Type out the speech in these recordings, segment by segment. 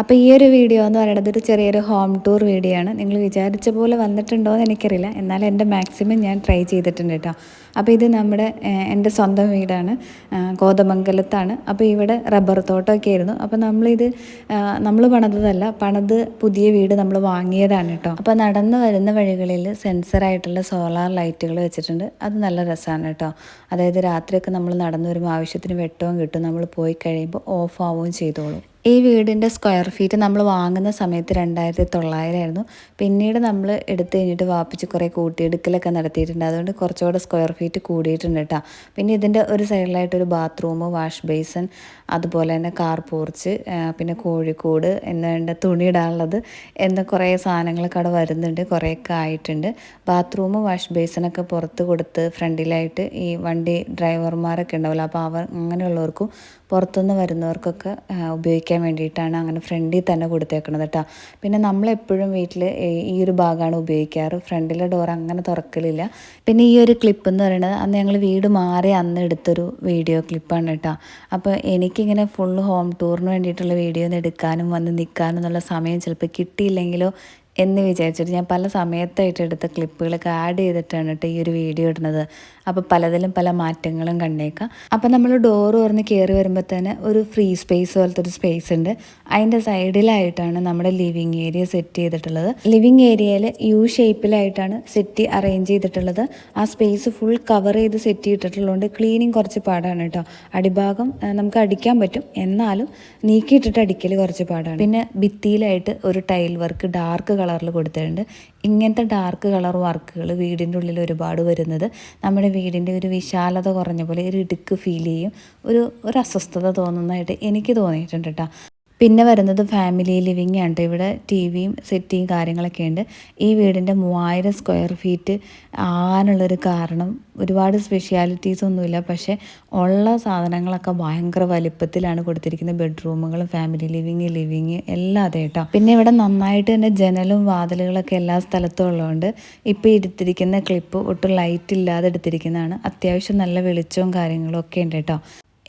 അപ്പോൾ ഈ ഒരു വീഡിയോ എന്ന് പറയുന്നത് ഒരു ചെറിയൊരു ഹോം ടൂർ വീഡിയോ ആണ്. നിങ്ങൾ വിചാരിച്ച പോലെ വന്നിട്ടുണ്ടോ എന്ന് എനിക്കറിയില്ല. എന്നാൽ എന്റെ മാക്സിമം ഞാൻ ട്രൈ ചെയ്തിട്ടുണ്ട് കേട്ടോ. അപ്പോൾ ഇത് നമ്മുടെ എന്റെ സ്വന്തം വീടാണ്. കോതമംഗലത്താണ് അപ്പോൾ ഇവിടെ റബ്ബർ തോട്ടമൊക്കെ ആയിരുന്നു. അപ്പോൾ നമ്മളിത് നമ്മൾ പണിതതല്ല പണിത് പുതിയ വീട് നമ്മൾ വാങ്ങിയതാണ് കേട്ടോ. അപ്പോൾ നടന്നു വരുന്ന വഴികളിൽ സെൻസറായിട്ടുള്ള സോളാർ ലൈറ്റുകൾ വെച്ചിട്ടുണ്ട്. അത് നല്ല രസമാണ് കേട്ടോ. അതായത് രാത്രിയൊക്കെ നമ്മൾ നടന്നു വരുമ്പോൾ ആവശ്യത്തിന് വെട്ടവും കിട്ടും. നമ്മൾ പോയി കഴിയുമ്പോൾ ഓഫ് ആവുകയും ചെയ്തോളും. ഈ വീടിന്റെ സ്ക്വയർ ഫീറ്റ് നമ്മൾ വാങ്ങുന്ന സമയത്ത് രണ്ടായിരത്തി തൊള്ളായിരം ആയിരുന്നു പിന്നീട് നമ്മൾ എടുത്തു കഴിഞ്ഞിട്ട് വാപ്പിച്ച് കുറേ കൂട്ടിയെടുക്കലൊക്കെ നടത്തിയിട്ടുണ്ട്. അതുകൊണ്ട് കുറച്ചുകൂടെ സ്ക്വയർ ഫീറ്റ് കൂടിയിട്ടുണ്ട് കേട്ടോ പിന്നെ ഇതിന്റെ ഒരു സൈഡിലായിട്ട് ഒരു ബാത്റൂം വാഷ് ബേസൺ അതുപോലെ തന്നെ കാർ പോർച്ച് പിന്നെ കോഴിക്കോട് എന്നുണ്ട് തുണി ഇടാനുള്ളത് എന്ന കുറേ സാധനങ്ങളൊക്കെ അവിടെ വരുന്നുണ്ട് കുറേയൊക്കെ ആയിട്ടുണ്ട്. ബാത്റൂം വാഷ് ബേസിനൊക്കെ പുറത്ത് കൊടുത്ത് ഫ്രണ്ടിലായിട്ട് ഈ വണ്ടി ഡ്രൈവർമാരൊക്കെ ഉണ്ടാവില്ല അപ്പോൾ അവർ അങ്ങനെയുള്ളവർക്കും പുറത്തുനിന്ന് വരുന്നവർക്കൊക്കെ ഉപയോഗിക്കാൻ വേണ്ടിയിട്ടാണ് അങ്ങനെ ഫ്രണ്ടിൽ തന്നെ കൊടുത്തേക്കണത് കേട്ടോ. പിന്നെ നമ്മളെപ്പോഴും വീട്ടിൽ ഈ ഒരു ഭാഗമാണ് ഉപയോഗിക്കാറ്. ഫ്രണ്ടിലെ ഡോർ അങ്ങനെ തുറക്കലില്ല. പിന്നെ ഈ ഒരു ക്ലിപ്പ് എന്ന് പറയുന്നത് അന്ന് ഞങ്ങൾ വീട് മാറി അന്ന് എടുത്തൊരു വീഡിയോ ക്ലിപ്പാണ് കേട്ടോ. അപ്പോൾ എനിക്കിങ്ങനെ ഫുൾ ഹോം ടൂറിന് വേണ്ടിയിട്ടുള്ള വീഡിയോ ഒന്നും എടുക്കാനും വന്ന് നിൽക്കാനും എന്നുള്ള സമയം ചിലപ്പോൾ കിട്ടിയില്ലെങ്കിലോ എന്ന് വിചാരിച്ചിട്ട് ഞാൻ പല സമയത്തായിട്ട് എടുത്ത ക്ലിപ്പുകളൊക്കെ ആഡ് ചെയ്തിട്ടാണ് കേട്ടോ ഈ ഒരു വീഡിയോ ഇടുന്നത്. അപ്പോൾ പലതിലും പല മാറ്റങ്ങളും കണ്ടേക്കാം. അപ്പോൾ നമ്മൾ ഡോർ തുറന്ന് കയറി വരുമ്പോൾ തന്നെ ഒരു ഫ്രീ സ്പേസ് പോലത്തെ ഒരു സ്പേസ് ഉണ്ട്. അതിന്റെ സൈഡിലായിട്ടാണ് നമ്മുടെ ലിവിങ് ഏരിയ സെറ്റ് ചെയ്തിട്ടുള്ളത്. ലിവിങ് ഏരിയയിൽ യു ഷേപ്പിലായിട്ടാണ് സെറ്റ് അറേഞ്ച് ചെയ്തിട്ടുള്ളത്. ആ സ്പേസ് ഫുൾ കവർ ചെയ്ത് സെറ്റ് ചെയ്തിട്ടുള്ളതുകൊണ്ട് ക്ലീനിങ് കുറച്ച് പാടാണ് കേട്ടോ അടിഭാഗം നമുക്ക് അടിക്കാൻ പറ്റും. എന്നാലും നീക്കിയിട്ടിട്ട് അടിക്കൽ കുറച്ച് പാടാണ്. പിന്നെ ഭിത്തിയിലായിട്ട് ഒരു ടൈൽ വർക്ക് ഡാർക്ക് കളറിൽ കൊടുത്തിട്ടുണ്ട്. ഇങ്ങനത്തെ ഡാർക്ക് കളർ വർക്കുകൾ വീടിന്റെ ഉള്ളിൽ ഒരുപാട് വരുന്നത് നമ്മുടെ വീടിന്റെ ഒരു വിശാലത കുറഞ്ഞ പോലെ ഒരു ഇടുക്ക് ഫീൽ ചെയ്യും. ഒരു ഒരു അസ്വസ്ഥത തോന്നുന്നതായിട്ട് എനിക്ക് തോന്നിയിട്ടുണ്ട് കേട്ടോ പിന്നെ വരുന്നത് ഫാമിലി ലിവിങ് ആണ്. ഇവിടെ ടി വിയും സെറ്റിയും കാര്യങ്ങളൊക്കെ ഉണ്ട്. ഈ വീടിന്റെ മൂവായിരം സ്ക്വയർ ഫീറ്റ് ആകാനുള്ളൊരു കാരണം ഒരുപാട് സ്പെഷ്യാലിറ്റീസ് ഒന്നുമില്ല. പക്ഷേ ഉള്ള സാധനങ്ങളൊക്കെ ഭയങ്കര വലിപ്പത്തിലാണ് കൊടുത്തിരിക്കുന്നത്. ബെഡ്റൂമുകളും ഫാമിലി ലിവിങ് ലിവിങ് എല്ലാം അതെ കേട്ടോ പിന്നെ ഇവിടെ നന്നായിട്ട് തന്നെ ജനലും വാതിലുകളൊക്കെ എല്ലാ സ്ഥലത്തും ഉള്ളതുകൊണ്ട് ഇപ്പോൾ എടുത്തിരിക്കുന്ന ക്ലിപ്പ് ഒട്ടും ലൈറ്റ് ഇല്ലാതെ എടുത്തിരിക്കുന്നതാണ്. അത്യാവശ്യം നല്ല വെളിച്ചവും കാര്യങ്ങളും ഒക്കെ ഉണ്ട് കേട്ടോ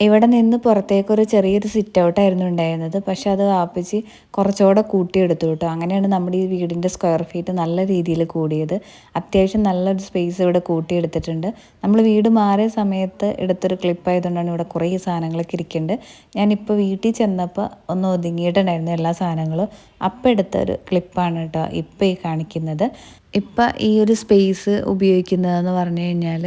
ഇവിടെ നിന്ന് പുറത്തേക്ക് ഒരു ചെറിയൊരു സിറ്റ് ഔട്ടായിരുന്നു ഉണ്ടായിരുന്നത്. പക്ഷെ അത് വാപ്പിച്ച് കുറച്ചുകൂടെ കൂട്ടിയെടുത്തു കേട്ടോ. അങ്ങനെയാണ് നമ്മുടെ ഈ വീടിന്റെ സ്ക്വയർ ഫീറ്റ് നല്ല രീതിയിൽ കൂടിയത്. അത്യാവശ്യം നല്ലൊരു സ്പേസ് ഇവിടെ കൂട്ടിയെടുത്തിട്ടുണ്ട്. നമ്മൾ വീട് മാറിയ സമയത്ത് എടുത്തൊരു ക്ലിപ്പ് ആയതുകൊണ്ടാണ് ഇവിടെ കുറേ സാധനങ്ങളൊക്കെ ഇരിക്കുന്നുണ്ട് ഞാനിപ്പോൾ വീട്ടിൽ ചെന്നപ്പോൾ ഒന്ന് ഒതുങ്ങിയിട്ടുണ്ടായിരുന്നു എല്ലാ സാധനങ്ങളും. അപ്പം എടുത്തൊരു ക്ലിപ്പാണ് കേട്ടോ ഇപ്പോൾ ഈ കാണിക്കുന്നത്. ഇപ്പം ഈ ഒരു സ്പേസ് ഉപയോഗിക്കുന്നതെന്ന് പറഞ്ഞു കഴിഞ്ഞാൽ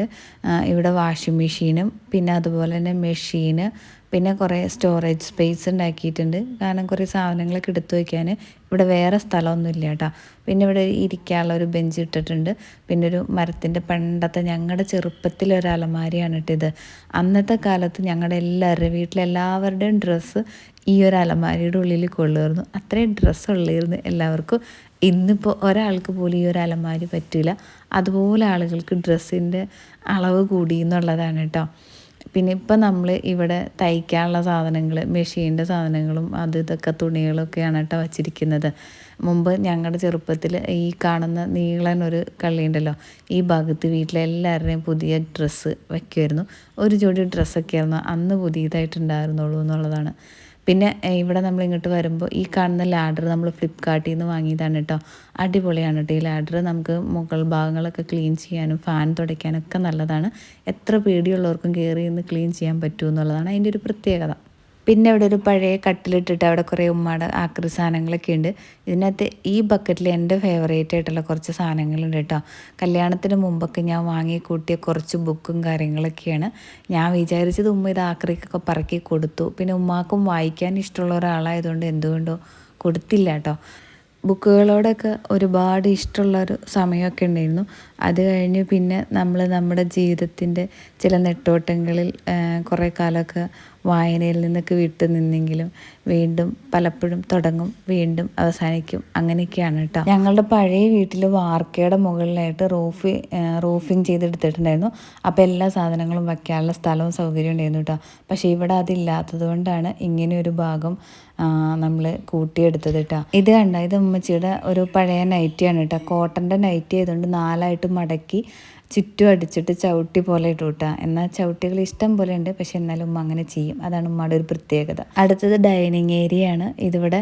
ഇവിടെ വാഷിംഗ് മെഷീനും പിന്നെ അതുപോലെ തന്നെ മെഷീന് പിന്നെ കുറേ സ്റ്റോറേജ് സ്പേസ് ഉണ്ടാക്കിയിട്ടുണ്ട്. കാരണം കുറേ സാധനങ്ങളൊക്കെ എടുത്തു വയ്ക്കാൻ ഇവിടെ വേറെ സ്ഥലമൊന്നുമില്ല കേട്ടോ. പിന്നെ ഇവിടെ ഇരിക്കാനുള്ള ഒരു ബെഞ്ച് ഇട്ടിട്ടുണ്ട്. പിന്നെ ഒരു മരത്തിന്റെ പണ്ടത്തെ ഞങ്ങളുടെ ചെറുപ്പത്തിലൊരു അലമാരിയാണ് ഇട്ടത് അന്നത്തെ കാലത്ത് ഞങ്ങളുടെ എല്ലാവരുടെയും വീട്ടിലെല്ലാവരുടെയും ഡ്രസ്സ് ഈ ഒരു അലമാരിയുടെ ഉള്ളിൽ കൊള്ളുമായിരുന്നു. അത്രയും ഡ്രസ്സ് ഉള്ളിരുന്നു എല്ലാവർക്കും. ഇന്നിപ്പോൾ ഒരാൾക്ക് പോലും ഈ ഒരു അലമാരി പറ്റില്ല അതുപോലെ ആളുകൾക്ക് ഡ്രസ്സിന്റെ അളവ് കൂടി എന്നുള്ളതാണ് കേട്ടോ. പിന്നെ ഇപ്പം നമ്മൾ ഇവിടെ തയ്ക്കാനുള്ള സാധനങ്ങൾ മെഷീന്റെ സാധനങ്ങളും അത് ഇതൊക്കെ തുണികളൊക്കെയാണ് കേട്ടോ വച്ചിരിക്കുന്നത്. മുമ്പ് ഞങ്ങളുടെ ചെറുപ്പത്തിൽ ഈ കാണുന്ന നീളൻ ഒരു കള്ളിയുണ്ടല്ലോ ഈ ഭാഗത്ത് വീട്ടിലെല്ലാവരുടെയും പുതിയ ഡ്രസ്സ് വയ്ക്കുമായിരുന്നു ഒരു ജോഡി ഡ്രസ്സൊക്കെ ആയിരുന്നു അന്ന് പുതിയതായിട്ടുണ്ടായിരുന്നുള്ളൂ എന്നുള്ളതാണ്. പിന്നെ ഇവിടെ നമ്മൾ ഇങ്ങോട്ട് വരുമ്പോൾ ഈ കാണുന്ന ലാഡർ നമ്മൾ ഫ്ലിപ്കാർട്ടിൽ നിന്ന് വാങ്ങിയതാണ് കേട്ടോ അടിപൊളിയാണ് കേട്ടോ ഈ ലാഡർ നമുക്ക് മുകൾ ഭാഗങ്ങളൊക്കെ ക്ലീൻ ചെയ്യാനും ഫാൻ തുടയ്ക്കാനൊക്കെ നല്ലതാണ്. എത്ര പേടിയുള്ളവർക്കും കയറി നിന്ന് ക്ലീൻ ചെയ്യാൻ പറ്റുമെന്നുള്ളതാണ് അതിന്റെ ഒരു പ്രത്യേകത. പിന്നെ ഇവിടെ ഒരു പഴയ കട്ടിലിട്ടിട്ട് അവിടെ കുറേ ഉമ്മയുടെ ആക്രി സാധനങ്ങളൊക്കെ ഉണ്ട്. ഇതിനകത്ത് ഈ ബക്കറ്റിൽ എന്റെ ഫേവറേറ്റ് ആയിട്ടുള്ള കുറച്ച് സാധനങ്ങളുണ്ട് കേട്ടോ. കല്യാണത്തിന് മുമ്പൊക്കെ ഞാൻ വാങ്ങി കൂട്ടിയ കുറച്ച് ബുക്കും കാര്യങ്ങളൊക്കെയാണ്. ഞാൻ വിചാരിച്ചത് ഉമ്മ ഇത് ആക്രിക്കൊക്കെ പറക്കി കൊടുത്തു. പിന്നെ ഉമ്മാക്കും വായിക്കാൻ ഇഷ്ടമുള്ള ഒരാളായതുകൊണ്ട് എന്തുകൊണ്ടോ കൊടുത്തില്ല കേട്ടോ. ബുക്കുകളോടൊക്കെ ഒരുപാട് ഇഷ്ടമുള്ളൊരു സമയമൊക്കെ ഉണ്ടായിരുന്നു. അത് കഴിഞ്ഞ് പിന്നെ നമ്മൾ നമ്മുടെ ജീവിതത്തിന്റെ ചില നെട്ടോട്ടങ്ങളിൽ കുറേ കാലമൊക്കെ വായനയിൽ നിന്നൊക്കെ വിട്ടു നിന്നെങ്കിലും വീണ്ടും പലപ്പോഴും തുടങ്ങും വീണ്ടും അവസാനിക്കും. അങ്ങനെയൊക്കെയാണ് കേട്ടോ. ഞങ്ങളുടെ പഴയ വീട്ടിൽ വാർക്കയുടെ മുകളിലായിട്ട് റൂഫ് റൂഫിങ് ചെയ്തെടുത്തിട്ടുണ്ടായിരുന്നു. അപ്പോൾ എല്ലാ സാധനങ്ങളും വയ്ക്കാനുള്ള സ്ഥലവും സൗകര്യം ഉണ്ടായിരുന്നു കേട്ടോ. പക്ഷേ ഇവിടെ അതില്ലാത്തത് കൊണ്ടാണ് ഇങ്ങനെ ഒരു ഭാഗം നമ്മൾ കൂട്ടിയെടുത്തത് കേട്ടോ. ഇത് കണ്ട? ഇത് ഉമ്മച്ചിയുടെ ഒരു പഴയ നൈറ്റിയാണ് കേട്ടോ. കോട്ടന്റെ നൈറ്റി ആയതുകൊണ്ട് നാലായിട്ട് മടക്കി ചുറ്റും അടിച്ചിട്ട് ചവിട്ടി പോലെ ഇട്ടു കൂട്ടാ എന്നാൽ ചവിട്ടികൾ ഇഷ്ടം പോലെ ഉണ്ട് പക്ഷെ എന്നാലും ഉമ്മ അങ്ങനെ ചെയ്യും. അതാണ് ഉമ്മയുടെ ഒരു പ്രത്യേകത. അടുത്തത് ഡൈനിങ് ഏരിയ ആണ് ഇതിവിടെ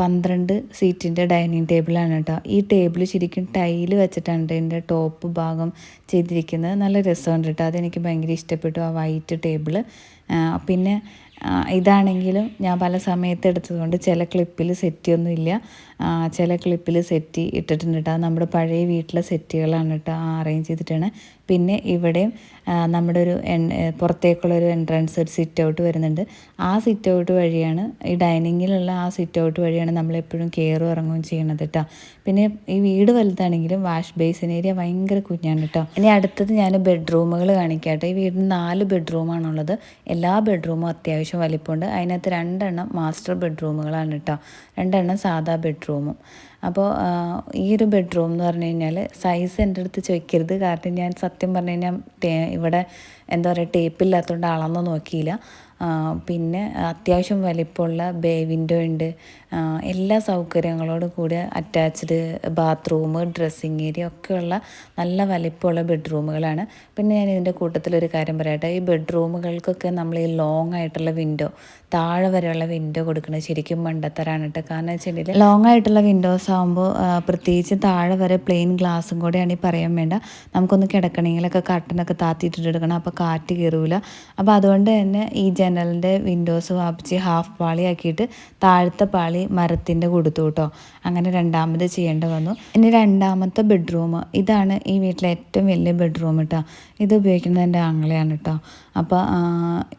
പന്ത്രണ്ട് സീറ്റിന്റെ ഡൈനിങ് ടേബിളാണ് കേട്ടോ. ഈ ടേബിൾ ശരിക്കും ടൈൽ വെച്ചിട്ടാണ് ഇതിന്റെ ടോപ്പ് ഭാഗം ചെയ്തിരിക്കുന്നത്. നല്ല രസമുണ്ട് കേട്ടോ. അതെനിക്ക് ഭയങ്കര ഇഷ്ടപ്പെട്ടു ആ വൈറ്റ് ടേബിൾ. പിന്നെ ഇതാണെങ്കിലും ഞാൻ പല സമയത്ത് എടുത്തതുകൊണ്ട് ചില ക്ലിപ്പിൽ സെറ്റിയൊന്നുമില്ല. ചില ക്ലിപ്പിൽ സെറ്റി ഇട്ടിട്ടുണ്ട് കേട്ടോ നമ്മുടെ പഴയ വീട്ടിലെ സെറ്റുകളാണ് കേട്ടോ അറേഞ്ച് ചെയ്തിട്ടാണ്. പിന്നെ ഇവിടെയും നമ്മുടെ ഒരു പുറത്തേക്കുള്ള ഒരു എൻട്രൻസ് ഒരു സിറ്റ് ഔട്ട് വരുന്നുണ്ട്. ആ സിറ്റ് ഔട്ട് വഴിയാണ് ഈ ഡൈനിങ്ങിലുള്ള ആ സിറ്റ് ഔട്ട് വഴിയാണ് നമ്മളെപ്പോഴും കയറും ഇറങ്ങുകയും ചെയ്യണത് കേട്ടോ പിന്നെ ഈ വീട് വലുതാണെങ്കിലും വാഷ് ബേസിൻ ഏരിയ ഭയങ്കര കുഞ്ഞാണ് കേട്ടോ ഇനി അടുത്തത് ഞാൻ ബെഡ്റൂമുകൾ കാണിക്കാം ഈ വീടിന് നാല് ബെഡ്റൂമാണുള്ളത് എല്ലാ ബെഡ്റൂമും അത്യാവശ്യം വലിപ്പമുണ്ട്. അതിനകത്ത് രണ്ടെണ്ണം മാസ്റ്റർ ബെഡ്റൂമുകളാണ് കേട്ടോ രണ്ടെണ്ണം സാധാ ബെഡ്റൂമും അപ്പോൾ ഈ ഒരു ബെഡ്റൂം എന്ന് പറഞ്ഞു കഴിഞ്ഞാൽ സൈസ് എന്റെ അടുത്ത് ചോദിക്കരുത്. കാരണം ഞാൻ സത്യം പറഞ്ഞു കഴിഞ്ഞാൽ ഇവിടെ എന്താ പറയുക ടേപ്പില്ലാത്തതുകൊണ്ട് അളന്ന് നോക്കിയില്ല. പിന്നെ അത്യാവശ്യം വലിപ്പമുള്ള ബേ വിൻഡോ ഉണ്ട്. എല്ലാ സൗകര്യങ്ങളോടും കൂടി അറ്റാച്ച്ഡ് ബാത്റൂം ഡ്രസ്സിങ് ഏരിയ ഒക്കെയുള്ള നല്ല വലിപ്പമുള്ള ബെഡ്റൂമുകളാണ് പിന്നെ ഞാൻ ഇതിന്റെ കൂട്ടത്തിലൊരു കാര്യം പറയട്ടെ. ഈ ബെഡ്റൂമുകൾക്കൊക്കെ നമ്മൾ ഈ ലോങ് ആയിട്ടുള്ള വിൻഡോ താഴെ വരെയുള്ള വിൻഡോ കൊടുക്കുന്നത് ശരിക്കും മണ്ടത്തരാണ് കേട്ടോ. കാരണം വെച്ചിട്ടുണ്ടെങ്കിൽ ലോങ് ആയിട്ടുള്ള വിൻഡോസ് ആകുമ്പോൾ പ്രത്യേകിച്ച് താഴെ വരെ പ്ലെയിൻ ഗ്ലാസും കൂടെയാണ് ഈ പറയാൻ വേണ്ട. നമുക്കൊന്ന് കിടക്കണമെങ്കിലൊക്കെ കട്ടനൊക്കെ താത്തിയിട്ടിട്ട് എടുക്കണം അപ്പോൾ കാറ്റ് കയറൂല അപ്പോൾ അതുകൊണ്ട് തന്നെ ഈ ജനലിന്റെ വിൻഡോസ് വാപ്പിച്ച് ഹാഫ് പാളിയാക്കിയിട്ട് താഴത്തെ പാളി മരത്തിന്റെ കൊടുത്തു കേട്ടോ. അങ്ങനെ രണ്ടാമത് ചെയ്യേണ്ടി വന്നു. ഇനി രണ്ടാമത്തെ ബെഡ്റൂം ഇതാണ് ഈ വീട്ടിലെ ഏറ്റവും വലിയ ബെഡ്റൂം കേട്ടോ ഇത് ഉപയോഗിക്കുന്നത് എന്റെ ആങ്ങളെയാണ് കേട്ടോ അപ്പോൾ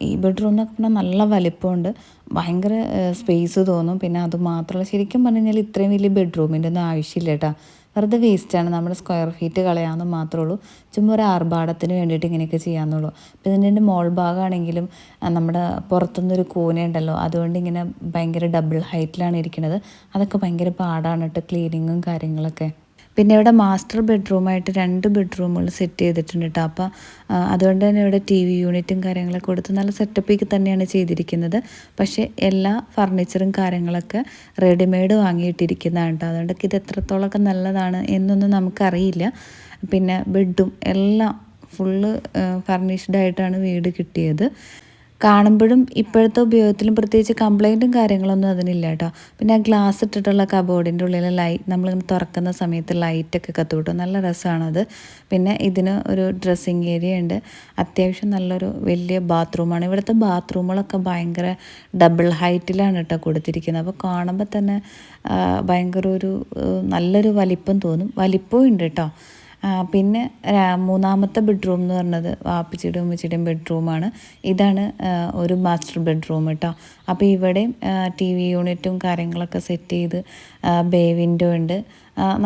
ഈ ബെഡ്റൂം എന്നൊക്കെ പറഞ്ഞാൽ നല്ല വലിപ്പമുണ്ട്. ഭയങ്കര സ്പേസ് തോന്നും. പിന്നെ അത് മാത്രമല്ല ശരിക്കും പറഞ്ഞു കഴിഞ്ഞാൽ ഇത്രയും വലിയ ബെഡ്റൂമിന്റെ ഒന്നും ആവശ്യമില്ല കേട്ടോ വെറുതെ വേസ്റ്റാണ് നമ്മുടെ സ്ക്വയർ ഫീറ്റ് കളയാമെന്ന് മാത്രമേ ഉള്ളൂ. ചുമ്മാ ഒരു ആർഭാടത്തിന് വേണ്ടിയിട്ട് ഇങ്ങനെയൊക്കെ ചെയ്യാമെന്നുള്ളൂ അപ്പോൾ ഇതിന്റെ മോൾ ഭാഗമാണെങ്കിലും നമ്മുടെ പുറത്തുനിന്നൊരു കൂനയുണ്ടല്ലോ അതുകൊണ്ട് ഇങ്ങനെ ഭയങ്കര ഡബിൾ ഹൈറ്റിലാണ് ഇരിക്കുന്നത്. അതൊക്കെ ഭയങ്കര പാടാണ് കേട്ടോ ക്ലീനിങ്ങും കാര്യങ്ങളൊക്കെ. പിന്നെ ഇവിടെ മാസ്റ്റർ ബെഡ്റൂമായിട്ട് രണ്ട് ബെഡ്റൂമുകൾ സെറ്റ് ചെയ്തിട്ടുണ്ട് കേട്ടോ അപ്പോൾ അതുകൊണ്ട് തന്നെ ഇവിടെ ടി വി യൂണിറ്റും കാര്യങ്ങളൊക്കെ കൊടുത്ത് നല്ല സെറ്റപ്പിൽ തന്നെയാണ് ചെയ്തിരിക്കുന്നത്. പക്ഷേ എല്ലാ ഫർണിച്ചറും കാര്യങ്ങളൊക്കെ റെഡിമെയ്ഡ് വാങ്ങിയിട്ടിരിക്കുന്നതാണ് കേട്ടോ അതുകൊണ്ട് ഇത് എത്രത്തോളമൊക്കെ നല്ലതാണ് എന്നൊന്നും നമുക്കറിയില്ല. പിന്നെ ബെഡും എല്ലാം ഫുള്ള് ഫർണിഷ്ഡ് ആയിട്ടാണ് വീട് കിട്ടിയത്. കാണുമ്പോഴും ഇപ്പോഴത്തെ ഉപയോഗത്തിലും പ്രത്യേകിച്ച് കംപ്ലൈന്റും കാര്യങ്ങളൊന്നും അതിനില്ല കേട്ടോ. പിന്നെ ആ ഗ്ലാസ് ഇട്ടിട്ടുള്ള കബോർഡിന്റെ ഉള്ളിൽ ലൈറ്റ് നമ്മളിങ്ങനെ തുറക്കുന്ന സമയത്ത് ലൈറ്റൊക്കെ കത്തുകൂട്ടും നല്ല രസമാണത് പിന്നെ ഇതിന് ഒരു ഡ്രസ്സിങ് ഏരിയ ഉണ്ട്. അത്യാവശ്യം നല്ലൊരു വലിയ ബാത്റൂമാണ് ഇവിടുത്തെ ബാത്റൂമുകളൊക്കെ ഭയങ്കര ഡബിൾ ഹൈറ്റിലാണ് കേട്ടോ കൊടുത്തിരിക്കുന്നത്. അപ്പോൾ കാണുമ്പോൾ തന്നെ ഭയങ്കര ഒരു നല്ലൊരു വലിപ്പം തോന്നും. വലിപ്പവും ഉണ്ട് കേട്ടോ. പിന്നെ മൂന്നാമത്തെ ബെഡ്റൂം എന്ന് പറഞ്ഞത് വാപ്പിച്ചിടും ഉമ്മച്ചിയുടെയും ബെഡ്റൂമാണ്. ഇതാണ് ഒരു മാസ്റ്റർ ബെഡ്റൂം കേട്ടോ. അപ്പോൾ ഇവിടെയും ടി വി യൂണിറ്റും കാര്യങ്ങളൊക്കെ സെറ്റ് ചെയ്ത് ബേ വിൻഡോ ഉണ്ട്.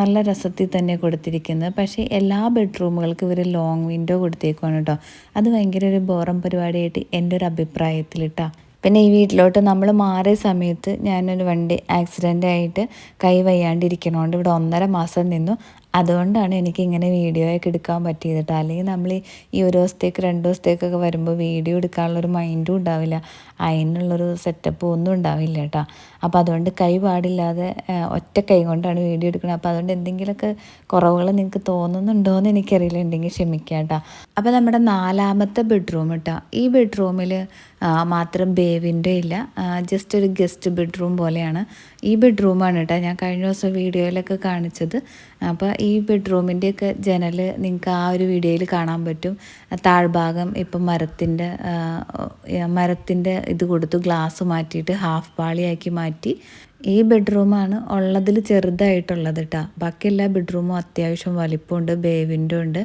നല്ല രസത്തിൽ തന്നെ കൊടുത്തിരിക്കുന്നത്. പക്ഷേ എല്ലാ ബെഡ്റൂമുകൾക്കും ഇവർ ലോങ് വിൻഡോ കൊടുത്തേക്കുവാണ് കേട്ടോ. അത് ഭയങ്കര ഒരു ബോറം പരിപാടിയായിട്ട് എന്റെ ഒരു അഭിപ്രായത്തിൽ കേട്ടോ. പിന്നെ ഈ വീട്ടിലോട്ട് നമ്മൾ മാറിയ സമയത്ത് ഞാനൊരു വണ്ടി ആക്സിഡന്റ് ആയിട്ട് കൈ വയ്യാണ്ടിരിക്കണോണ്ട് ഇവിടെ ഒന്നര മാസം നിന്നു. അതുകൊണ്ടാണ് എനിക്ക് ഇങ്ങനെ വീഡിയോ ഒക്കെ എടുക്കാൻ പറ്റിയത് കേട്ടോ അല്ലെങ്കിൽ നമ്മൾ ഈ ഒരു ദിവസത്തേക്ക് രണ്ട് ദിവസത്തേക്കൊക്കെ വരുമ്പോൾ വീഡിയോ എടുക്കാനുള്ളൊരു മൈൻഡും ഉണ്ടാവില്ല. അതിനുള്ളൊരു സെറ്റപ്പ് ഒന്നും ഉണ്ടാവില്ല കേട്ടോ അപ്പോൾ അതുകൊണ്ട് കൈ പാടില്ലാതെ ഒറ്റ കൈ കൊണ്ടാണ് വീഡിയോ എടുക്കുന്നത്. അപ്പോൾ അതുകൊണ്ട് എന്തെങ്കിലുമൊക്കെ കുറവുകൾ നിങ്ങൾക്ക് തോന്നുന്നുണ്ടോ എന്ന് എനിക്കറിയില്ല. ഉണ്ടെങ്കിൽ ക്ഷമിക്കാം കേട്ടോ അപ്പോൾ നമ്മുടെ നാലാമത്തെ ബെഡ്റൂം കേട്ടോ ഈ ബെഡ്റൂമിൽ മാത്രം ബേവിന്റെ ഇല്ല. ജസ്റ്റ് ഒരു ഗസ്റ്റ് ബെഡ്റൂം പോലെയാണ്. ഈ ബെഡ്റൂമാണ് കേട്ടോ ഞാൻ കഴിഞ്ഞ ദിവസം വീഡിയോയിലൊക്കെ കാണിച്ചത്. അപ്പോൾ ഈ ബെഡ്റൂമിന്റെയൊക്കെ ജനൽ നിങ്ങൾക്ക് ആ ഒരു വീഡിയോയിൽ കാണാൻ പറ്റും. താഴ്ഭാഗം ഇപ്പം മരത്തിന്റെ മരത്തിന്റെ ഇത് കൊടുത്തു ഗ്ലാസ് മാറ്റിയിട്ട് ഹാഫ് പാളിയാക്കി മാറ്റി ഈ ബെഡ്റൂമാണ് ഉള്ളതിൽ ചെറുതായിട്ടുള്ളത് കേട്ടോ ബാക്കി എല്ലാ ബെഡ്റൂമും അത്യാവശ്യം വലിപ്പമുണ്ട് ബേ വിൻഡോ ഉണ്ട്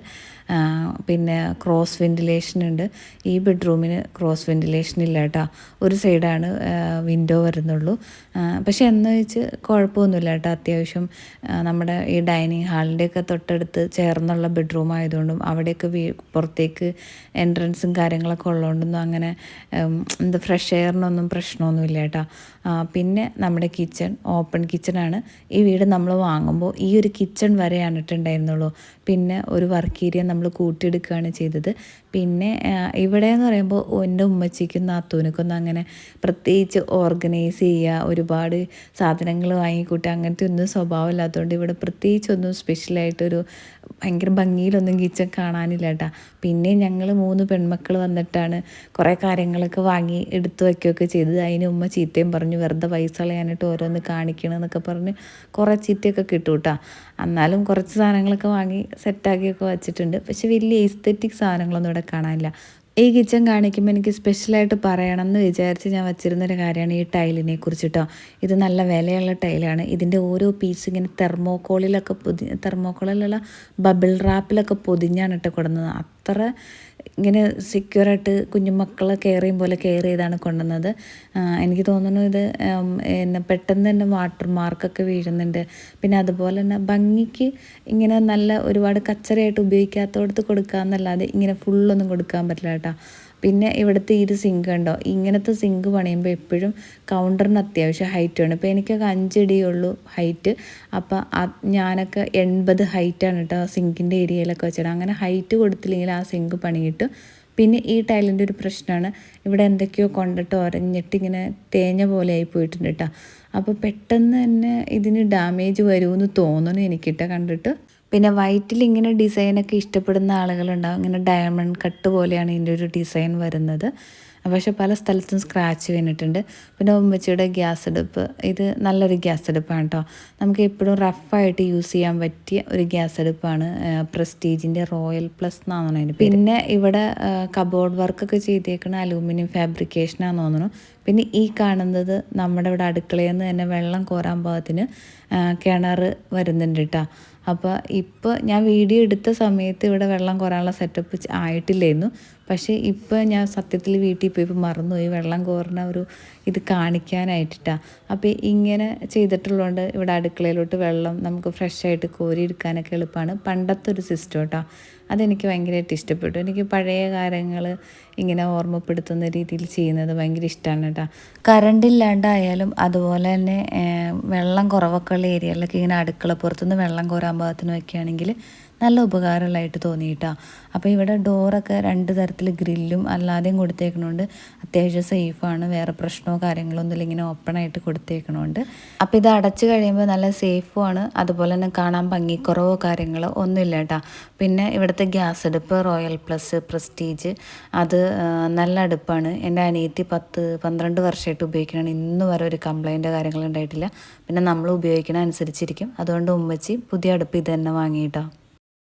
പിന്നെ ക്രോസ് വെന്റിലേഷൻ ഉണ്ട്. ഈ ബെഡ്റൂമിന് ക്രോസ് വെന്റിലേഷൻ ഇല്ല കേട്ടോ ഒരു സൈഡാണ് വിൻഡോ വരുന്നുള്ളൂ. പക്ഷെ എന്ന് വെച്ച് കുഴപ്പമൊന്നുമില്ല കേട്ടോ അത്യാവശ്യം നമ്മുടെ ഈ ഡൈനിങ് ഹാളിന്റെയൊക്കെ തൊട്ടടുത്ത് ചേർന്നുള്ള ബെഡ്റൂം ആയതുകൊണ്ടും അവിടെയൊക്കെ പുറത്തേക്ക് എൻട്രൻസും കാര്യങ്ങളൊക്കെ ഉള്ളതുകൊണ്ടൊന്നും അങ്ങനെ എന്താ ഫ്രഷ് എയറിനൊന്നും പ്രശ്നമൊന്നുമില്ല കേട്ടോ പിന്നെ നമ്മുടെ കിച്ചൺ ഓപ്പൺ കിച്ചണാണ് ഈ വീട് നമ്മൾ വാങ്ങുമ്പോൾ ഈ ഒരു കിച്ചൺ വരെയാണ് ഇട്ടുണ്ടായിരുന്നുള്ളൂ പിന്നെ ഒരു വർക്ക് ഏരിയ നമ്മൾ കൂട്ടിയെടുക്കുകയാണ് ചെയ്തത്. പിന്നെ ഇവിടെ എന്ന് പറയുമ്പോൾ എന്റെ ഉമ്മച്ചിക്കും നാത്തൂനക്കൊന്നും അങ്ങനെ പ്രത്യേകിച്ച് ഓർഗനൈസ് ചെയ്യുക ഒരുപാട് സാധനങ്ങൾ വാങ്ങിക്കൂട്ടുക അങ്ങനത്തെ ഒന്നും സ്വഭാവമില്ലാത്തതുകൊണ്ട് ഇവിടെ പ്രത്യേകിച്ചൊന്നും സ്പെഷ്യലായിട്ടൊരു ഭയങ്കര ഭംഗിയിലൊന്നും കിച്ചൺ കാണാനില്ല കേട്ടാ. പിന്നെ ഞങ്ങൾ മൂന്ന് പെൺമക്കൾ വന്നിട്ടാണ് കുറേ കാര്യങ്ങളൊക്കെ വാങ്ങി എടുത്തു വയ്ക്കുകയൊക്കെ ചെയ്തത്. അതിന് ഉമ്മ ചീത്തയും പറഞ്ഞു വെറുതെ പൈസ കളയാനായിട്ട് ഓരോന്ന് കാണിക്കണമെന്നൊക്കെ പറഞ്ഞ് കുറേ ചീത്തയൊക്കെ കിട്ടും കേട്ടോ എന്നാലും കുറച്ച് സാധനങ്ങളൊക്കെ വാങ്ങി സെറ്റാക്കിയൊക്കെ വെച്ചിട്ടുണ്ട്. പക്ഷെ വലിയ എസ്തെറ്റിക് സാധനങ്ങളൊന്നും ഇവിടെ കാണാനില്ല. ഈ കിച്ചൺ കാണിക്കുമ്പോൾ എനിക്ക് സ്പെഷ്യലായിട്ട് പറയണം എന്ന് വിചാരിച്ച് ഞാൻ വച്ചിരുന്നൊരു കാര്യമാണ് ഈ ടൈലിനെ കുറിച്ചിട്ടോ. ഇത് നല്ല വിലയുള്ള ടൈലാണ്. ഇതിന്റെ ഓരോ പീസ് ഇങ്ങനെ തെർമോക്കോളിലൊക്കെ പൊതി തെർമോക്കോളിലുള്ള ബബിൾ റാപ്പിലൊക്കെ പൊതിഞ്ഞാണ് ഇട്ട് കൊടുക്കുന്നത് അത്ര ഇങ്ങനെ സെക്യൂറായിട്ട് കുഞ്ഞുമക്കളെ കെയർ ചെയ്യും പോലെ കെയർ ചെയ്താണ് കൊണ്ടുവന്നത്. എനിക്ക് തോന്നുന്നു ഇത് എന്നെ പെട്ടെന്ന് തന്നെ വാട്ടർ മാർക്കൊക്കെ വീഴുന്നുണ്ട്. പിന്നെ അതുപോലെ തന്നെ ഭംഗിക്ക് ഇങ്ങനെ നല്ല ഒരുപാട് കച്ചറയായിട്ട് ഉപയോഗിക്കാത്തടത്ത് കൊടുക്കാമെന്നല്ലാതെ ഇങ്ങനെ ഫുള്ളൊന്നും കൊടുക്കാൻ പറ്റില്ല കേട്ടോ. പിന്നെ ഇവിടുത്തെ ഒരു സിങ്ക് ഉണ്ടോ ഇങ്ങനത്തെ സിങ്ക് പണിയുമ്പോൾ എപ്പോഴും കൗണ്ടറിന് അത്യാവശ്യം ഹൈറ്റ് വേണം. ഇപ്പോൾ എനിക്കൊക്കെ അഞ്ചടിയുള്ളൂ ഹൈറ്റ് അപ്പോൾ ഞാനൊക്കെ എൺപത് ഹൈറ്റാണ് കേട്ടോ സിങ്കിന്റെ ഏരിയയിലൊക്കെ വെച്ചിട്ട് അങ്ങനെ ഹൈറ്റ് കൊടുത്തില്ലെങ്കിൽ ആ സിങ്ക് പണിയിട്ട് പിന്നെ ഈ ടൈലിന്റെ ഒരു പ്രശ്നമാണ് ഇവിടെ എന്തൊക്കെയോ കൊണ്ടിട്ട് ഒരഞ്ഞിട്ട് ഇങ്ങനെ തേഞ്ഞ പോലെ ആയി പോയിട്ടുണ്ട് കേട്ടോ അപ്പോൾ പെട്ടെന്ന് തന്നെ ഇതിന് ഡാമേജ് വരുമെന്ന് തോന്നുന്നു എനിക്കിട്ട് കണ്ടിട്ട്. പിന്നെ വൈറ്റിൽ ഇങ്ങനെ ഡിസൈനൊക്കെ ഇഷ്ടപ്പെടുന്ന ആളുകളുണ്ടാവും. ഇങ്ങനെ ഡയമണ്ട് കട്ട് പോലെയാണ് ഇതിന്റെ ഒരു ഡിസൈൻ വരുന്നത്. പക്ഷേ പല സ്ഥലത്തും സ്ക്രാച്ച് വീണിട്ടുണ്ട് പിന്നെ ഉമ്മച്ചിയുടെ ഗ്യാസ് അടുപ്പ് ഇത് നല്ലൊരു ഗ്യാസ് അടുപ്പാണ് കേട്ടോ നമുക്ക് എപ്പോഴും റഫായിട്ട് യൂസ് ചെയ്യാൻ പറ്റിയ ഒരു ഗ്യാസ് അടുപ്പാണ് പ്രസ്റ്റീജിന്റെ റോയൽ പ്ലസ് എന്നാണ് പേര്. പിന്നെ ഇവിടെ കബോർഡ് വർക്കൊക്കെ ചെയ്തേക്കുന്ന അലൂമിനിയം ഫാബ്രിക്കേഷനാണെന്ന് തോന്നുന്നു. പിന്നെ ഈ കാണുന്നത് നമ്മുടെ ഇവിടെ അടുക്കളയിൽ നിന്ന് തന്നെ വെള്ളം കോരാൻ പാകത്തിന് കിണർ വരുന്നുണ്ട് കേട്ടോ അപ്പോൾ ഇപ്പോൾ ഞാൻ വീഡിയോ എടുത്ത സമയത്ത് ഇവിടെ വെള്ളം കുറാനുള്ള സെറ്റപ്പ് ആയിട്ടില്ലായിരുന്നു പക്ഷേ ഇപ്പോൾ ഞാൻ സത്യത്തിൽ വീട്ടിൽ പോയപ്പോൾ മറന്നുപോയി. വെള്ളം കോരുന്ന ഒരു ഇത് കാണിക്കാനായിട്ടിട്ടാണ് അപ്പോൾ ഇങ്ങനെ ചെയ്തിട്ടുള്ളതുകൊണ്ട് ഇവിടെ അടുക്കളയിലോട്ട് വെള്ളം നമുക്ക് ഫ്രഷായിട്ട് കോരി എടുക്കാനൊക്കെ എളുപ്പമാണ് പണ്ടത്തെ ഒരു സിസ്റ്റം കേട്ടോ അതെനിക്ക് ഭയങ്കരമായിട്ട് ഇഷ്ടപ്പെട്ടു. എനിക്ക് പഴയ കാര്യങ്ങൾ ഇങ്ങനെ ഓർമ്മപ്പെടുത്തുന്ന രീതിയിൽ ചെയ്യുന്നത് ഭയങ്കര ഇഷ്ടമാണ് കേട്ടോ. കറണ്ട് ഇല്ലാണ്ടായാലും അതുപോലെ തന്നെ വെള്ളം കുറവൊക്കെ ഉള്ള ഏരിയകളിലൊക്കെ ഇങ്ങനെ അടുക്കള പുറത്തുനിന്ന് വെള്ളം കോരാൻ പാകത്തിന് വയ്ക്കുകയാണെങ്കിൽ നല്ല ഉപകാരമുള്ളതായിട്ട് തോന്നിയിട്ടാണ് അപ്പോൾ ഇവിടെ ഡോറൊക്കെ രണ്ട് തരത്തിൽ ഗ്രില്ലും അല്ലാതെയും കൊടുത്തേക്കണോണ്ട്. അത്യാവശ്യം സേഫാണ് വേറെ പ്രശ്നമോ കാര്യങ്ങളോ ഒന്നുമില്ല ഇങ്ങനെ ഓപ്പണായിട്ട് കൊടുത്തേക്കണോണ്ട്. അപ്പോൾ ഇത് അടച്ചു കഴിയുമ്പോൾ നല്ല സേഫുമാണ് അതുപോലെ തന്നെ കാണാൻ ഭംഗിക്കുറവോ കാര്യങ്ങളോ ഒന്നുമില്ല കേട്ടോ. പിന്നെ ഇവിടുത്തെ ഗ്യാസ് അടുപ്പ് റോയൽ പ്ലസ് പ്രസ്റ്റീജ് അത് നല്ല അടുപ്പാണ്. എന്റെ അനിയത്തി പത്ത് പന്ത്രണ്ട് വർഷമായിട്ട് ഉപയോഗിക്കണതാണ്. ഇന്ന് വരെ ഒരു കംപ്ലൈന്റോ കാര്യങ്ങളോ ഉണ്ടായിട്ടില്ല. പിന്നെ നമ്മൾ ഉപയോഗിക്കണ അനുസരിച്ചിരിക്കും അതുകൊണ്ട് ഉമ്മച്ചി പുതിയ അടുപ്പ് ഇത് തന്നെ വാങ്ങിയിട്ടോ.